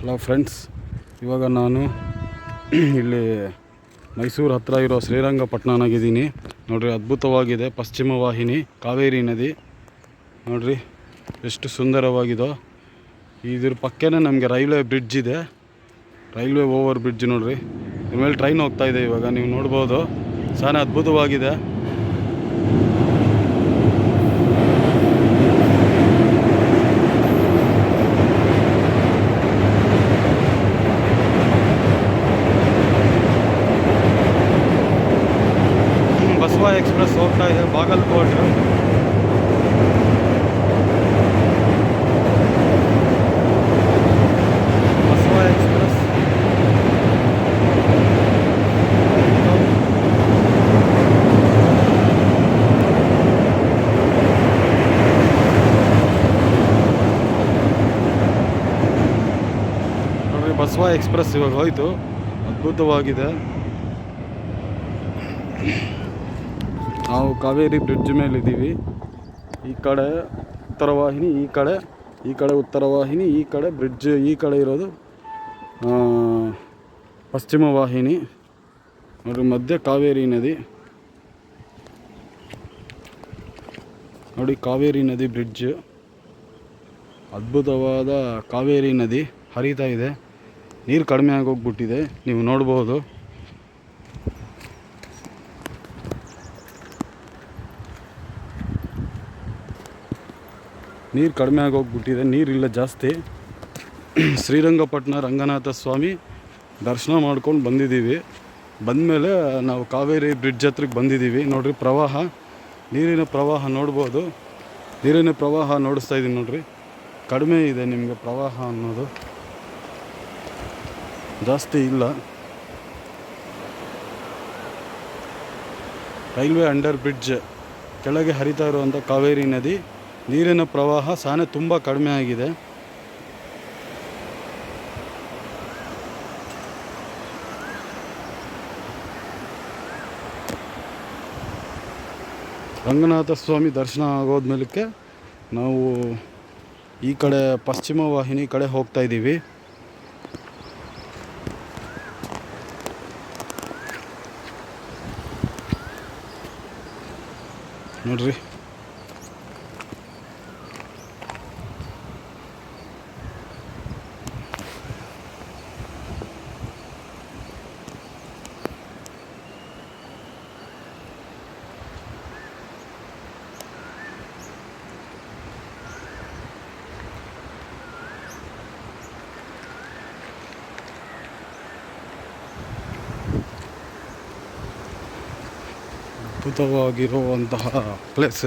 Hello friends ಇವಾಗ ನಾನು ಇಲ್ಲಿ ಮೈಸೂರು ಹತ್ತಿರ ಇರೋ ಶ್ರೀರಂಗಪಟ್ಟಣನಾಗಿದ್ದೀನಿ. ನೋಡಿರಿ, ಅದ್ಭುತವಾಗಿದೆ. ಪಶ್ಚಿಮ ವಾಹಿನಿ, ಕಾವೇರಿ ನದಿ. ನೋಡಿರಿ, ಎಷ್ಟು ಸುಂದರವಾಗಿದೋ. ಇದ್ರ ಪಕ್ಕನೇ ನಮಗೆ ರೈಲ್ವೆ ಬ್ರಿಡ್ಜ್ ಇದೆ. ರೈಲ್ವೆ ಓವರ್ ಬ್ರಿಡ್ಜ್ ನೋಡಿರಿ. ಇದ್ರ ಮೇಲೆ ಟ್ರೈನ್ ಹೋಗ್ತಾ ಇದೆ ಇವಾಗ. ನೀವು ನೋಡ್ಬೋದು. ಸಾನೆ ಅದ್ಭುತವಾಗಿದೆ ಬಸವ ಎಕ್ಸ್ಪ್ರೆಸ್ ಹೋಗ್ತಾ ಇದೆ ಬಾಗಲಕೋಟೆ. ಬಸವ ಎಕ್ಸ್ಪ್ರೆಸ್. ನೋಡ್ರಿ ಬಸವ ಎಕ್ಸ್ಪ್ರೆಸ್ ಇವಾಗ ಹೋಯ್ತು. ಅದ್ಭುತವಾಗಿದೆ. ನಾವು ಕಾವೇರಿ ಬ್ರಿಡ್ಜ್ ಮೇಲೆ ಇದ್ದೀವಿ ಈ ಕಡೆ ಉತ್ತರ ವಾಹಿನಿ ಈ ಕಡೆ ಈ ಕಡೆ ಉತ್ತರ ವಾಹಿನಿ ಈ ಕಡೆ ಬ್ರಿಡ್ಜ್, ಈ ಕಡೆ ಇರೋದು ಪಶ್ಚಿಮ ವಾಹಿನಿ. ನೋಡ್ರಿ ಮಧ್ಯೆ ಕಾವೇರಿ ನದಿ. ನೋಡಿ, ಕಾವೇರಿ ನದಿ ಬ್ರಿಡ್ಜ್. ಅದ್ಭುತವಾದ ಕಾವೇರಿ ನದಿ ಹರಿತಾ ಇದೆ. ನೀರು ಕಡಿಮೆ ಆಗೋಗ್ಬಿಟ್ಟಿದೆ. ನೀವು ನೋಡ್ಬೋದು. ನೀರು ಕಡಿಮೆ ಆಗೋಗ್ಬಿಟ್ಟಿದೆ ನೀರಿಲ್ಲ ಜಾಸ್ತಿ. ಶ್ರೀರಂಗಪಟ್ಟಣ ರಂಗನಾಥ ಸ್ವಾಮಿ ದರ್ಶನ ಮಾಡ್ಕೊಂಡು ಬಂದಿದ್ದೀವಿ ಬಂದಮೇಲೆ ನಾವು ಕಾವೇರಿ ಬ್ರಿಡ್ಜ್ ಹತ್ರಕ್ಕೆ ಬಂದಿದ್ದೀವಿ ನೋಡಿರಿ ಪ್ರವಾಹ, ನೀರಿನ ಪ್ರವಾಹ ನೋಡ್ಬೋದು. ನೀರಿನ ಪ್ರವಾಹ ನೋಡಿಸ್ತಾ ಇದ್ದೀನಿ ನೋಡಿರಿ. ಕಡಿಮೆ ಇದೆ ನಿಮಗೆ ಪ್ರವಾಹ ಅನ್ನೋದು. ಜಾಸ್ತಿ ಇಲ್ಲ. ರೈಲ್ವೆ ಅಂಡರ್ ಬ್ರಿಡ್ಜ್ ಕೆಳಗೆ ಹರಿತಾ ಇರುವಂಥ ಕಾವೇರಿ ನದಿ ನೀರಿನ ಪ್ರವಾಹ ಸಾನೆ ತುಂಬ ಕಡಿಮೆ ಆಗಿದೆ. ರಂಗನಾಥ ಸ್ವಾಮಿ ದರ್ಶನ ಆಗೋದ್ಮೇಲಕ್ಕೆ ನಾವು ಈ ಕಡೆ ಪಶ್ಚಿಮ ವಾಹಿನಿ ಕಡೆ ಹೋಗ್ತಾ ಇದ್ದೀವಿ. ನೋಡ್ರಿ. ಅದ್ಭುತವಾಗಿರುವಂತಹ ಪ್ಲೇಸ್